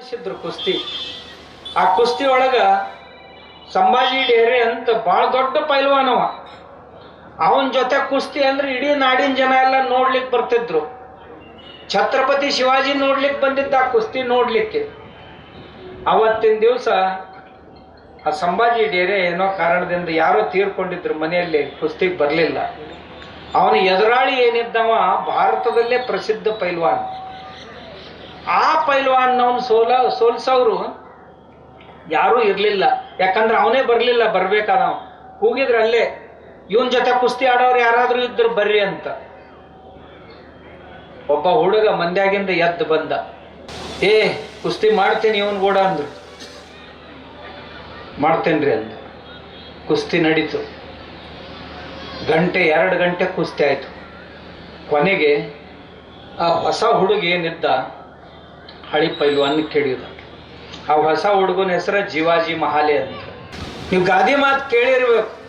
ಮಾಡಿಸಿದ್ರು ಕುಸ್ತಿ. ಆ ಕುಸ್ತಿ ಒಳಗ ಸಂಭಾಜಿ ಡೇರೆ ಅಂತ ಭಾಳ ದೊಡ್ಡ ಪೈಲ್ವಾನವ ಅವನ ಜೊತೆ ಕುಸ್ತಿ ಅಂದ್ರೆ ಇಡೀ ನಾಡಿನ ಜನ ಎಲ್ಲ ನೋಡ್ಲಿಕ್ಕೆ ಬರ್ತಿದ್ರು. ಛತ್ರಪತಿ ಶಿವಾಜಿ ನೋಡ್ಲಿಕ್ಕೆ ಬಂದಿದ್ದ ಆ ಕುಸ್ತಿ ನೋಡ್ಲಿಕ್ಕೆ. ಅವತ್ತಿನ ದಿವಸ ಆ ಸಂಭಾಜಿ ಡೇರೆ ಏನೋ ಕಾರಣದಿಂದ ಯಾರೋ ತೀರ್ಕೊಂಡಿದ್ರು ಮನೆಯಲ್ಲಿ, ಕುಸ್ತಿಗೆ ಬರಲಿಲ್ಲ. ಅವನ ಎದುರಾಳಿ ಏನಿದ್ದವ, ಭಾರತದಲ್ಲೇ ಪ್ರಸಿದ್ಧ ಪೈಲ್ವಾನ್. ಆ ಪೈಲ್ವಾನ್ನವನು ಸೋಲ ಸೋಲ್ಸೋರು ಯಾರೂ ಇರಲಿಲ್ಲ. ಯಾಕಂದ್ರೆ ಅವನೇ ಬರಲಿಲ್ಲ ಬರ್ಬೇಕಾದ ಕೂಗಿದ್ರೆ ಅಲ್ಲೇ, ಇವನ್ ಜೊತೆ ಕುಸ್ತಿ ಆಡೋರು ಯಾರಾದರೂ ಇದ್ರು ಬರ್ರಿ ಅಂತ. ಒಬ್ಬ ಹುಡುಗ ಮಂದ್ಯಾಗಿಂದ ಎದ್ದು ಬಂದ. ಏ, ಕುಸ್ತಿ ಮಾಡ್ತೀನಿ ಇವನ್ ಕೂಡ ಅಂದ್ರು. ಮಾಡ್ತೇನ್ರಿ ಅಂದ. ಕುಸ್ತಿ ನಡೀತು. ಗಂಟೆ, ಎರಡು ಗಂಟೆ ಕುಸ್ತಿ ಆಯಿತು. ಕೊನೆಗೆ ಆ ಹೊಸ ಹುಡುಗ ಏನಿದ್ದ ಹಳಿ ಪೈಲ್ವಾನ್ ಕೇಳಿದ ಆ ಹೊಸ ಹುಡುಗನ ಹೆಸರ ಜೀವಾಜಿ ಮಹಾಲೆ ಅಂತ. ನೀವು ಗಾದಿ ಮಾತು ಕೇಳಿರ್ಬೇಕು.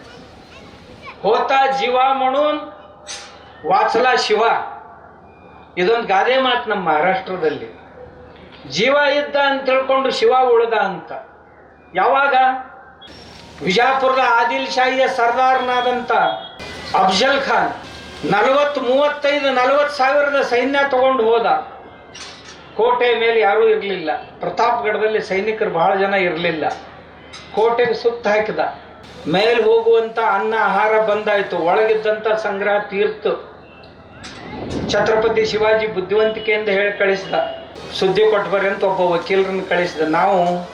ಹೋತ ಜೀವ ಮಣೂನ್ ವಾಚಲ ಶಿವ. ಇದೊಂದು ಗಾದೆ ಮಾತು ನಮ್ಮ ಮಹಾರಾಷ್ಟ್ರದಲ್ಲಿ. ಜೀವ ಇದ್ದ ಅಂತ ತಿಳ್ಕೊಂಡು ಶಿವ ಉಳ್ದ ಅಂತ. ಯಾವಾಗ? ವಿಜಾಪುರದ ಆದಿಲ್ ಶಾಹಿಯ ಸರ್ದಾರ್ನಾದಂಥ ಅಫ್ಜಲ್ ಖಾನ್ ನಲವತ್ತು ಮೂವತ್ತೈದು ನಲವತ್ತು ಸಾವಿರದ ಸೈನ್ಯ ತಗೊಂಡು ಹೋದ. ಕೋಟೆ ಮೇಲೆ ಯಾರೂ ಇರಲಿಲ್ಲ. ಪ್ರತಾಪ್ಗಢದಲ್ಲಿ ಸೈನಿಕರು ಬಹಳ ಜನ ಇರಲಿಲ್ಲ. ಕೋಟೆಗೆ ಸುತ್ತ ಹಾಕಿದ. ಮೇಲೆ ಹೋಗುವಂತ ಅನ್ನ ಆಹಾರ ಬಂದಾಯ್ತು. ಒಳಗಿದ್ದಂತ ಸಂಗ್ರಹ ತೀರ್ತು. ಛತ್ರಪತಿ ಶಿವಾಜಿ ಬುದ್ಧಿವಂತಿಕೆಯಿಂದ ಹೇಳಿ ಕಳಿಸಿದ. ಸುದ್ದಿ ಕೊಟ್ಟು ಅಂತ ಒಬ್ಬ ವಕೀಲರನ್ನು ಕಳಿಸಿದ. ನಾವು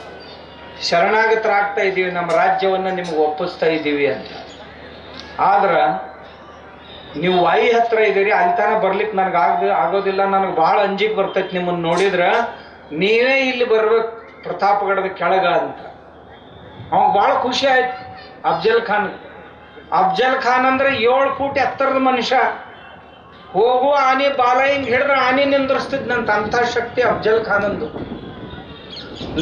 ಶರಣಾಗತರಾಗ್ತಾ ಇದ್ದೀವಿ. ನಮ್ಮ ರಾಜ್ಯವನ್ನು ನಿಮಗೆ ಒಪ್ಪಿಸ್ತಾ ಇದ್ದೀವಿ ಅಂತ. ಆದ್ರೆ ನೀವು ವಾಯಿ ಹತ್ರ ಇದೀರಿ ಅಲ್ಲಿ ತನ ಬರ್ಲಿಕ್ಕೆ ನನಗೆ ಆಗ, ಆಗೋದಿಲ್ಲ, ನನಗೆ ಭಾಳ ಅಂಜಿಕೆ ಬರ್ತೈತಿ ನಿಮ್ಮನ್ನು ನೋಡಿದ್ರೆ. ನೀವೇ ಇಲ್ಲಿ ಬರ್ಬೇಕು ಪ್ರತಾಪಗಡದ ಕೆಳಗ ಅಂತ. ಅವಾಗ ಭಾಳ ಖುಷಿ ಆಯ್ತು ಅಫ್ಜಲ್ ಖಾನ್. ಅಫ್ಜಲ್ ಖಾನ್ ಅಂದ್ರೆ ಏಳು ಫೂಟ್ ಎತ್ತರದ ಮನುಷ್ಯ. ಹೋಗು ಆನೆ, ಬಾಲ ಹಿಂಗೆ ಹಿಡಿದ್ರೆ ಆನೆ ನಿಂದ್ರಿಸ್ತಿದ್ನಂತ ಅಂಥ ಶಕ್ತಿ ಅಫ್ಜಲ್ ಖಾನಂದು.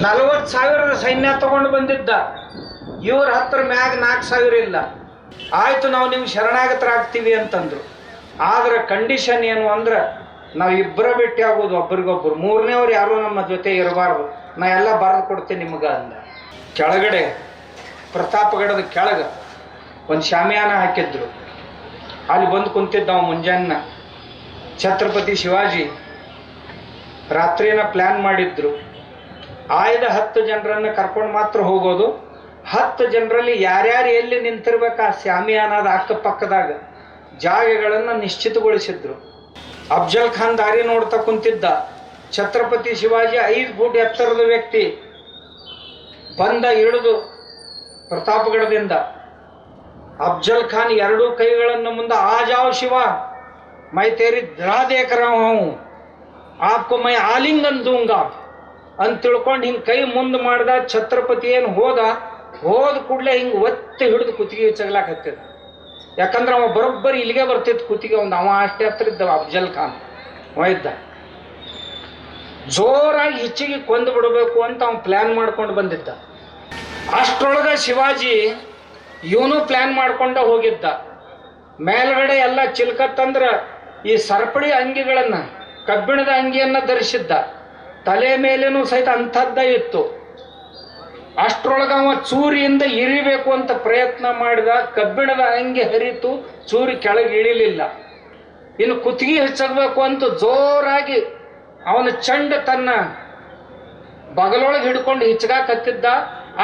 ನಲವತ್ತು ಸಾವಿರದ ಸೈನ್ಯ ತಗೊಂಡು ಬಂದಿದ್ದ. ಇವ್ರ ಹತ್ರ ಮ್ಯಾಗ ನಾಲ್ಕು ಸಾವಿರ ಇಲ್ಲ. ಆಯ್ತು, ನಾವು ನಿಮ್ಗೆ ಶರಣಾಗತರಾಗ್ತೀವಿ ಅಂತಂದರು. ಆದ್ರೆ ಕಂಡೀಷನ್ ಏನು ಅಂದ್ರೆ, ನಾವು ಇಬ್ಬರ ಭೇಟಿ ಆಗೋದು ಒಬ್ರಿಗೊಬ್ರು. ಮೂರನೇವ್ರು ಯಾರು ನಮ್ಮ ಜೊತೆ ಇರಬಾರ್ದು. ನಾ ಎಲ್ಲ ಬರೆದು ಕೊಡ್ತೀನಿ ನಿಮ್ಗೆ ಅಂದ. ಕೆಳಗಡೆ, ಪ್ರತಾಪಗಡದ ಕೆಳಗೆ ಒಂದು ಶಾಮಿಯಾನ ಹಾಕಿದ್ರು. ಅಲ್ಲಿ ಬಂದು ಕುಂತಿದ್ದ ಅವ ಮುಂಜಾನ ಛತ್ರಪತಿ ಶಿವಾಜಿ ರಾತ್ರಿನ ಪ್ಲ್ಯಾನ್ ಮಾಡಿದ್ರು. ಆಯ್ದ ಹತ್ತು ಜನರನ್ನು ಕರ್ಕೊಂಡು ಮಾತ್ರ ಹೋಗೋದು. ಹತ್ತು ಜನರಲ್ಲಿ ಯಾರ್ಯಾರು ಎಲ್ಲಿ ನಿಂತಿರ್ಬೇಕು ಆ ಶಾಮಿಯಾನದ ಅಕ್ಕಪಕ್ಕದಾಗ ಜಾಗಗಳನ್ನು ನಿಶ್ಚಿತಗೊಳಿಸಿದ್ರು. ಅಫ್ಜಲ್ ಖಾನ್ ದಾರಿ ನೋಡ್ತಾ ಕುಂತಿದ್ದ. ಛತ್ರಪತಿ ಶಿವಾಜಿ ಐದು ಫೂಟ್ ಎತ್ತರದ ವ್ಯಕ್ತಿ ಬಂದ ಇಳಿದು ಪ್ರತಾಪಗಢದಿಂದ. ಅಫ್ಜಲ್ ಖಾನ್ ಎರಡೂ ಕೈಗಳನ್ನು ಮುಂದೆ ಆ ಜಾವ್ ಶಿವ ಮೈ ತೇರಿ ದ್ರಾದೇ ಕರಾವ್ ಮೈ ಆಲಿಂಗನ್ ದೂಂಗ ಅಂತ ತಿಳ್ಕೊಂಡು ಹಿಂಗೆ ಕೈ ಮುಂದೆ ಮಾಡ್ದ ಛತ್ರಪತಿ ಏನು ಹೋದ? ಹೋದ ಕೂಡಲೇ ಹಿಂಗೆ ಒತ್ತಿ ಹಿಡಿದು ಕುತ್ತಿಗೆ ಚಗಲಾಕ್ ಹತ್ತಿದ ಯಾಕಂದ್ರೆ ಅವ ಬರೋಬ್ಬರಿ ಇಲ್ಲಿಗೆ ಬರ್ತಿತ್ತು, ಕುತ್ತಿಗೆ ಒಂದು ಅವ ಅಷ್ಟೇ ಹತ್ರ ಇದ್ದ ಅಫ್ಜಲ್ ಖಾನ್. ಇದ್ದ. ಜೋರಾಗಿ ಹೆಚ್ಚಿಗೆ ಕೊಂದು ಬಿಡಬೇಕು ಅಂತ ಅವ್ನು ಪ್ಲ್ಯಾನ್ ಮಾಡ್ಕೊಂಡು ಬಂದಿದ್ದ. ಅಷ್ಟರೊಳಗೆ ಶಿವಾಜಿ ಇವನು ಪ್ಲ್ಯಾನ್ ಮಾಡ್ಕೊಂಡ ಹೋಗಿದ್ದ. ಮೇಲ್ಗಡೆ ಎಲ್ಲ ಚಿಲ್ಕತ್ತಂದ್ರೆ ಈ ಸರಪಳಿ ಅಂಗಿಗಳನ್ನು, ಕಬ್ಬಿಣದ ಅಂಗಿಯನ್ನು ಧರಿಸಿದ್ದ. ತಲೆ ಮೇಲೆನೂ ಸಹಿತ ಅಂಥದ್ದ ಇತ್ತು. ಅಷ್ಟರೊಳಗೆ ಅವ ಚೂರಿಯಿಂದ ಇರಿಬೇಕು ಅಂತ ಪ್ರಯತ್ನ ಮಾಡಿದ ಕಬ್ಬಿಣದ ಹಂಗೆ ಹರಿತು, ಚೂರಿ ಕೆಳಗೆ ಇಳಿಲಿಲ್ಲ. ಇನ್ನು ಕುತ್ತಿಗೆ ಹೆಚ್ಚಾಗಬೇಕು ಅಂತ ಜೋರಾಗಿ ಅವನ ಚಂಡ ತನ್ನ ಬಗಲೊಳಗೆ ಹಿಡ್ಕೊಂಡು ಹಿಚ್ಗಾಕತ್ತಿದ್ದ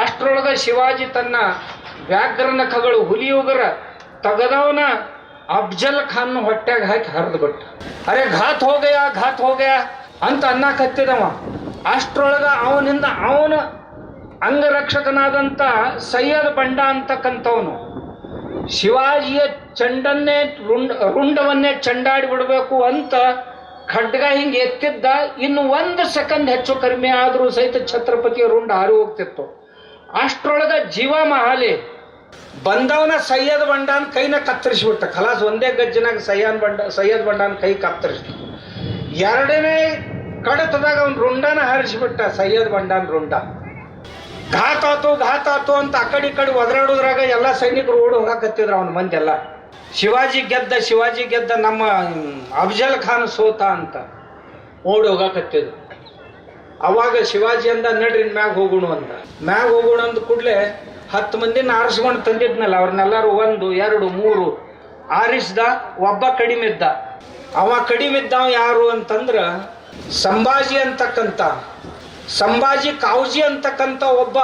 ಅಷ್ಟರೊಳಗೆ ಶಿವಾಜಿ ತನ್ನ ವ್ಯಾಘ್ರ ನಖಗಳು ಹುಲಿಯುಗರ ತಗದವನ ಅಫ್ಜಲ್ ಖಾನ್ ಹೊಟ್ಟೆಗೆ ಹಾಕಿ ಹರಿದು ಬಿಟ್ಟ. ಅರೆ, ಘಾತ್ ಹೋಗಯ ಘಾತ್ ಹೋಗಯ ಅಂತ ಅನ್ನಕತ್ತಿದವ ಅಷ್ಟರೊಳಗ ಅವನಿಂದ ಅವನ ಅಂಗರಕ್ಷಕನಾದಂಥ ಸೈಯದ್ ಬಂಡ ಅಂತಕ್ಕಂಥವನು. ಶಿವಾಜಿಯ ಚಂಡನ್ನೇ ರುಂಡ, ರುಂಡವನ್ನೇ ಚಂಡಾಡಿ ಬಿಡಬೇಕು ಅಂತ ಖಡ್ಗ ಹಿಂಗೆ ಎತ್ತಿದ್ದ ಇನ್ನು ಒಂದು ಸೆಕೆಂಡ್ ಹೆಚ್ಚು ಕಡಿಮೆ ಆದರೂ ಸಹಿತ ಛತ್ರಪತಿಯ ರುಂಡ ಹಾರಿ ಹೋಗ್ತಿತ್ತು. ಅಷ್ಟರೊಳಗ ಜೀವ ಮಹಾಲಿ. ಬಂದವನ ಸೈಯದ್ ಬಂಡಾನ್ ಕೈನ ಕತ್ತರಿಸಿಬಿಟ್ಟ. ಖಲಾಸ್ ಒಂದೇ ಗಜ್ಜನಾಗ ಸೈಯದ್ ಬಂಡ, ಸೈಯದ್ ಬಂಡಾನ್ ಕೈ ಕತ್ತರಿಸ್ತ. ಎರಡನೇ ಕಡತದಾಗ ಅವನು ರುಂಡನ ಹರಿಸಿಬಿಟ್ಟ ಸೈಯದ್ ಬಂಡಾನ್ ರುಂಡ. ಘಾತ್ ಆತು ಘಾತ್ ಆತು ಅಂತ ಆ ಕಡೆ ಈ ಕಡೆ ಒದರಾಡೋದ್ರಾಗ ಎಲ್ಲ ಸೈನಿಕರು ಓಡಿ ಹೋಗಾಕತ್ತಿದ್ರು ಅವನ ಎಲ್ಲ ಶಿವಾಜಿ ಗೆದ್ದ ಶಿವಾಜಿ ಗೆದ್ದ ನಮ್ಮ ಅಫ್ಜಲ್ ಖಾನ್ ಸೋತ ಅಂತ ಓಡಿ ಹೋಗಾಕತ್ತಿದ್ರು. ಅವಾಗ ಶಿವಾಜಿ ಅಂದ, ನಡ್ರಿ ಮ್ಯಾಗ ಹೋಗೋಣ ಅಂತ ಮ್ಯಾಗ ಹೋಗೋಣ ಅಂದ ಕೂಡಲೇ ಹತ್ತು ಮಂದಿನ ಆರಿಸ್ಕೊಂಡು ತಂದಿದ್ನಲ್ಲ, ಅವ್ರನ್ನೆಲ್ಲರೂ ಒಂದು, ಎರಡು, ಮೂರು ಆರಿಸ್ದ, ಒಬ್ಬ ಕಡಿಮೆ ಇದ್ದ. ಅವ ಕಡಿಮೆ ಇದ್ದವ ಯಾರು ಅಂತಂದ್ರ ಸಂಭಾಜಿ ಅಂತಕ್ಕಂಥ ಸಂಭಾಜಿ ಕಾವ್ಜಿ ಅಂತಕ್ಕಂಥ ಒಬ್ಬ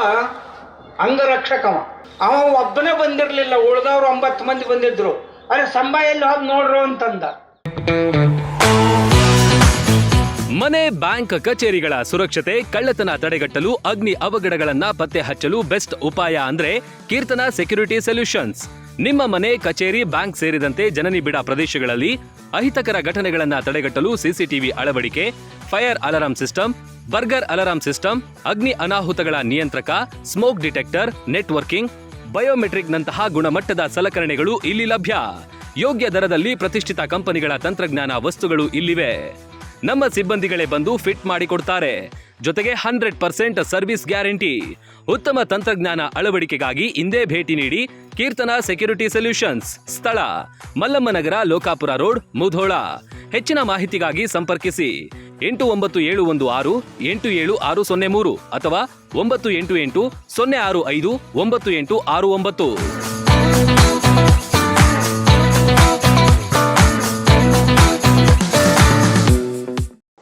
ಅಂಗರಕ್ಷಕವ. ಅವ ಒಬ್ಬನೇ ಬಂದಿರಲಿಲ್ಲ, ಉಳ್ದವ್ರು ಒಂಬತ್ತು ಮಂದಿ ಬಂದಿದ್ರು. ಅರೆ ಸಂಭಾ ಎಲ್ಲಿ ಹೋಗಿ ನೋಡ್ರು ಅಂತಂದ. ಮನೆ, ಬ್ಯಾಂಕ್, ಕಚೇರಿಗಳ ಸುರಕ್ಷತೆ, ಕಳ್ಳತನ ತಡೆಗಟ್ಟಲು, ಅಗ್ನಿ ಅವಘಡಗಳನ್ನ ಪತ್ತೆ ಹಚ್ಚಲು ಬೆಸ್ಟ್ ಉಪಾಯ ಅಂದ್ರೆ ಕೀರ್ತನ ಸೆಕ್ಯೂರಿಟಿ ಸೊಲ್ಯೂಷನ್ಸ್. ನಿಮ್ಮ ಮನೆ, ಕಚೇರಿ, ಬ್ಯಾಂಕ್ ಸೇರಿದಂತೆ ಜನನಿಬಿಡ ಪ್ರದೇಶಗಳಲ್ಲಿ ಅಹಿತಕರ ಘಟನೆಗಳನ್ನ ತಡೆಗಟ್ಟಲು ಸಿಸಿಟಿವಿ ಅಳವಡಿಕೆ, fire alarm system burglar alarm system, ಅಗ್ನಿ ಅನಾಹುತಗಳ ನಿಯಂತ್ರಕ, ಸ್ಮೋಕ್ ಡಿಟೆಕ್ಟರ್, ನೆಟ್ವರ್ಕಿಂಗ್ ಬಯೋಮೆಟ್ರಿಕ್ ನಂತಹ ಗುಣಮಟ್ಟದ ಸಲಕರಣೆಗಳು ಇಲ್ಲಿ ಲಭ್ಯ. ಯೋಗ್ಯ ದರದಲ್ಲಿ ಪ್ರತಿಷ್ಠಿತ ಕಂಪನಿಗಳ ತಂತ್ರಜ್ಞಾನ ವಸ್ತುಗಳು ಇಲ್ಲಿವೆ. ನಮ್ಮ ಸಿಬ್ಬಂದಿಗಳೇ ಬಂದು ಫಿಟ್ ಮಾಡಿಕೊಡ್ತಾರೆ ಜೊತೆಗೆ ಹಂಡ್ರೆಡ್ ಪರ್ಸೆಂಟ್ ಸರ್ವಿಸ್ ಗ್ಯಾರಂಟಿ. ಉತ್ತಮ ತಂತ್ರಜ್ಞಾನ ಅಳವಡಿಕೆಗಾಗಿ ಇಂದೇ ಭೇಟಿ ನೀಡಿ ಕೀರ್ತನ ಸೆಕ್ಯೂರಿಟಿ ಸೊಲ್ಯೂಷನ್ಸ್, ಸ್ಥಳ, ಮಲ್ಲಮ್ಮನಗರ ಲೋಕಾಪುರ ರೋಡ್, ಮುಧೋಳ. ಹೆಚ್ಚಿನ ಮಾಹಿತಿಗಾಗಿ ಸಂಪರ್ಕಿಸಿ. ಎಂಟು ಒಂಬತ್ತು ಏಳು ಒಂದು ಆರು, ಎಂಟು ಏಳು ಆರು ಸೊನ್ನೆ ಮೂರು ಅಥವಾ ಒಂಬತ್ತು ಎಂಟು ಎಂಟು ಸೊನ್ನೆ ಆರು ಐದು, ಒಂಬತ್ತು ಎಂಟು ಆರು ಒಂಬತ್ತು.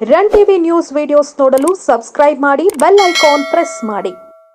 ರನ್ ಟಿವಿ ನ್ಯೂಸ್ ವಿಡಿಯೋಸ್ ನೋಡಲು ಸಬ್ಸ್ಕ್ರೈಬ್ ಮಾಡಿ ಬೆಲ್ ಐಕಾನ್ ಪ್ರೆಸ್ ಮಾಡಿ.